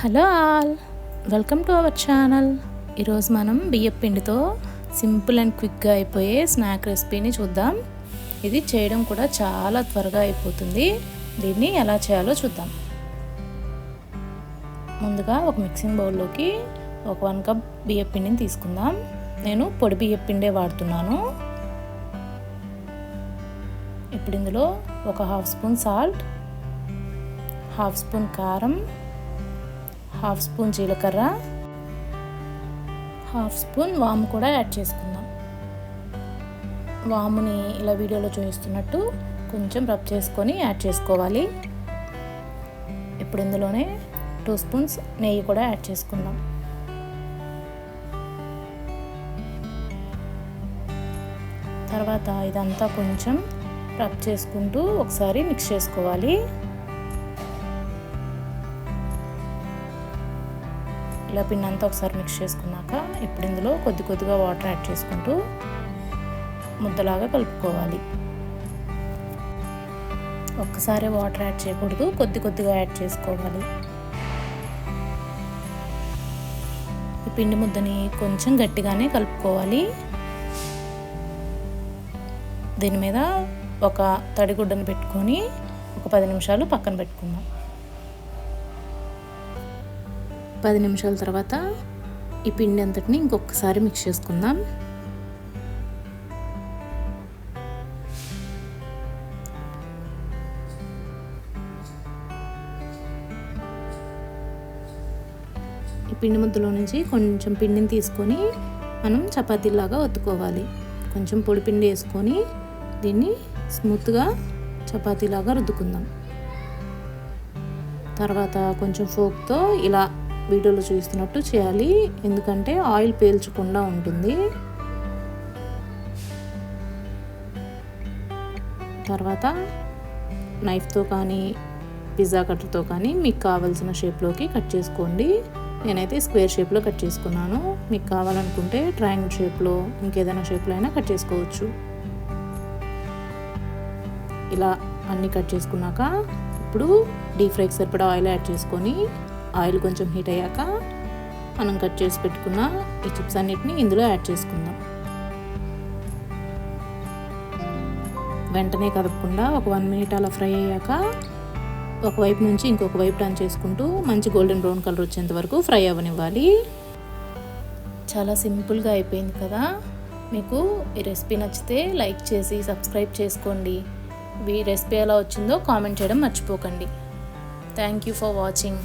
Hello all welcome to our channel. ఈరోజు మనం బియ్యం పిండితో సింపుల్ అండ్ క్విక్గా అయిపోయే స్నాక్ రెసిపీని చూద్దాం. ఇది చేయడం కూడా చాలా త్వరగా అయిపోతుంది. దీన్ని ఎలా చేయాలో చూద్దాం. ముందుగా ఒక మిక్సింగ్ బౌల్లోకి ఒక వన్ కప్ బియ్యం పిండిని తీసుకుందాం. నేను పొడి బియ్యం పిండే వాడుతున్నాను. ఇప్పుడు ఇందులో ఒక half spoon salt half spoon కారం హాఫ్ స్పూన్ జీలకర్ర హాఫ్ స్పూన్ వాము కూడా యాడ్ చేసుకుందాం. వాముని ఇలా వీడియోలో చూపిస్తున్నట్టు కొంచెం రబ్ చేసుకొని యాడ్ చేసుకోవాలి. ఇప్పుడు ఇందులోనే టూ స్పూన్స్ నెయ్యి కూడా యాడ్ చేసుకుందాం. తర్వాత ఇదంతా కొంచెం రబ్ చేసుకుంటూ ఒకసారి మిక్స్ చేసుకోవాలి. ఇలా పిండి అంతా ఒకసారి మిక్స్ చేసుకున్నాక ఇప్పుడు ఇందులో కొద్ది కొద్దిగా వాటర్ యాడ్ చేసుకుంటూ ముద్దలాగా కలుపుకోవాలి. ఒక్కసారి వాటర్ యాడ్ చేయకూడదు కొద్ది కొద్దిగా యాడ్ చేసుకోవాలి. ఈ పిండి ముద్దని కొంచెం గట్టిగానే కలుపుకోవాలి. దీని మీద ఒక తడిగుడ్డను పెట్టుకొని ఒక పది నిమిషాలు పక్కన పెట్టుకుందాం. పది నిమిషాల తర్వాత ఈ పిండి అంతటిని ఇంకొకసారి మిక్స్ చేసుకుందాం. ఈ పిండి ముద్దలో నుంచి కొంచెం పిండిని తీసుకొని మనం చపాతీలాగా ఒత్తుకోవాలి. కొంచెం పొడి పిండి వేసుకొని దీన్ని స్మూత్గా చపాతీలాగా రుద్దుకుందాం. తర్వాత కొంచెం ఫోక్తో ఇలా వీడియోలో చూస్తున్నట్టు చేయాలి. ఎందుకంటే ఆయిల్ పేల్చకుండా ఉంటుంది. తర్వాత నైఫ్తో కానీ పిజ్జా కట్టర్తో కానీ మీకు కావాల్సిన షేప్లోకి కట్ చేసుకోండి. నేనైతే స్క్వేర్ షేప్లో కట్ చేసుకున్నాను. మీకు కావాలనుకుంటే ట్రయాంగిల్ షేప్లో ఇంకేదైనా షేప్లో అయినా కట్ చేసుకోవచ్చు. ఇలా అన్నీ కట్ చేసుకున్నాక ఇప్పుడు డీప్ ఫ్రైకి సరిపడా ఆయిల్ యాడ్ చేసుకొని ఆయిల్ కొంచెం హీట్ అయ్యాక మనం కట్ చేసి పెట్టుకున్న ఈ చిప్స్ అన్నిటిని ఇందులో యాడ్ చేసుకుందాం. వెంటనే కదపకుండా ఒక వన్ మినిట్ అలా ఫ్రై అయ్యాక ఒకవైపు నుంచి ఇంకొక వైపు టర్న్ చేసుకుంటూ మంచి గోల్డెన్ బ్రౌన్ కలర్ వచ్చేంత వరకు ఫ్రై అవ్వనివ్వాలి. చాలా సింపుల్గా అయిపోయింది కదా? మీకు ఈ రెసిపీ నచ్చితే లైక్ చేసి సబ్స్క్రైబ్ చేసుకోండి. ఈ రెసిపీ ఎలా వచ్చిందో కామెంట్ చేయడం మర్చిపోకండి. Thank you for watching.